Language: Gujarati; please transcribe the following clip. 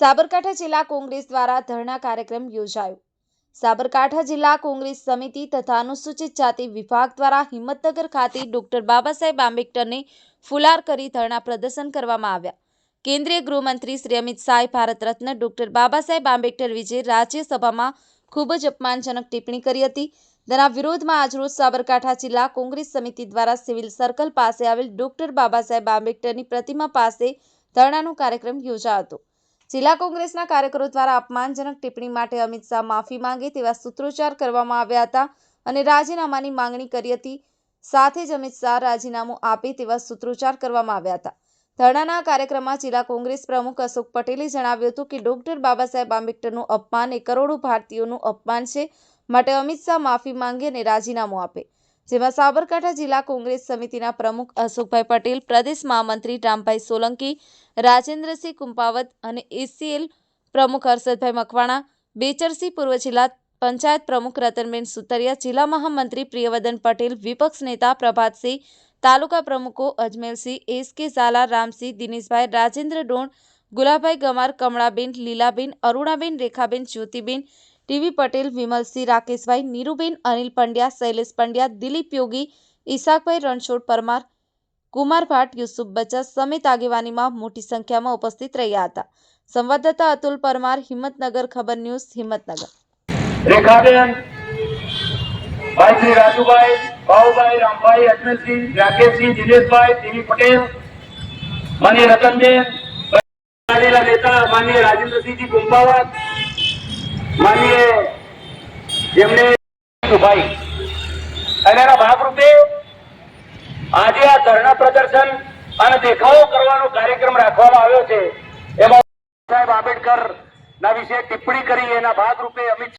સાબરકાંઠા જિલ્લા કોંગ્રેસ દ્વારા ધરણા કાર્યક્રમ યોજાયો. સાબરકાંઠા જિલ્લા કોંગ્રેસ સમિતિ તથા અનુસૂચિત જાતિ વિભાગ દ્વારા હિંમતનગર ખાતે ડોક્ટર બાબા સાહેબ આંબેડકરને ફુલાર કરી ધરણા પ્રદર્શન કરવામાં આવ્યા. કેન્દ્રીય ગૃહમંત્રી શ્રી અમિત શાહે ભારત રત્ન ડોક્ટર બાબા સાહેબ આંબેડકર વિજે રાજ્યસભામાં ખૂબ જ અપમાનજનક ટિપ્પણી કરી હતી. તેના વિરોધમાં આજરોજ સાબરકાંઠા જિલ્લા કોંગ્રેસ સમિતિ દ્વારા સિવિલ સર્કલ પાસે આવેલ ડોક્ટર બાબા સાહેબ આંબેડકરની પ્રતિમા પાસે ધરણાનો કાર્યક્રમ યોજાયો હતો. જિલ્લા કોંગ્રેસના કાર્યકરો દ્વારા અપમાનજનક ટિપ્પણી માટે અમિત શાહ માફી માંગે તેવા સૂત્રોચ્ચાર કરવામાં આવ્યા હતા અને રાજીનામાની માંગણી કરી હતી. સાથે જ અમિત શાહ રાજીનામું આપે તેવા સૂત્રોચ્ચાર કરવામાં આવ્યા હતા. ધરણાના કાર્યક્રમમાં જિલ્લા કોંગ્રેસ પ્રમુખ અશોક પટેલે જણાવ્યું હતું કે, ડોક્ટર બાબા સાહેબ આંબેડકરનું અપમાન એ કરોડો ભારતીયોનું અપમાન છે. માટે અમિત શાહ માફી માંગે અને રાજીનામું આપે. જેમાં સાબરકાંઠા જિલ્લા કોંગ્રેસ સમિતિના પ્રમુખ અશોકભાઈ પટેલ, પ્રદેશ મહામંત્રી રામભાઈ સોલંકી, રાજેન્દ્રસિંહ કુંપાવત અને એસીએલ પ્રમુખ હર્ષદભાઈ મકવાણા, બેચરસી પૂર્વ જિલ્લા પંચાયત પ્રમુખ રતનબેન સુતરિયા, જિલ્લા મહામંત્રી પ્રિયવદન પટેલ, વિપક્ષ નેતા પ્રભાતસિંહ, તાલુકા પ્રમુખો અજમેરસિંહ, એસ કે ઝાલા, રામસિંહ, દિનેશભાઈ, રાજેન્દ્ર ડોણ ગુલાભાઈ ગમાર, કમળાબેન, લીલાબેન, અરુણાબેન, રેખાબેન, જ્યોતિબેન ટીવી પટેલ વિમલસિંહ રાકેશભાઈ, નીરુબેન, અનિલ પંડ્યા, શૈલેષ પંડ્યા, દિલીપ યોગી ઈસાકભાઈ રણછોડ પરમાર, કુમાર ભાટ, યુસુફ બચત સમેત આગેવાનીમાં મોટી સંખ્યામાં ઉપસ્થિત રહ્યા હતા. સંવાદદાતા અતુલ પરમાર, હિંમતનગર ખબર ન્યૂઝ, હિંમતનગર. રાજુભાઈ રામભાઈ અજમેરસિંહ રાકેશસિંહ, દિનેશભાઈ દેવી પટેલ, માન્ય રતનબેન રાજેન્દ્રસિંહજી કુંભાવત માન્ય જેમને ભાઈ અને એના ભાગરૂપે આજે આ ધરણા પ્રદર્શન અને દેખાવો કરવાનો કાર્યક્રમ રાખવામાં આવ્યો છે. એમાં સાહેબ આંબેડકર ના વિશે ટિપ્પણી કરી, એના ભાગરૂપે અમિત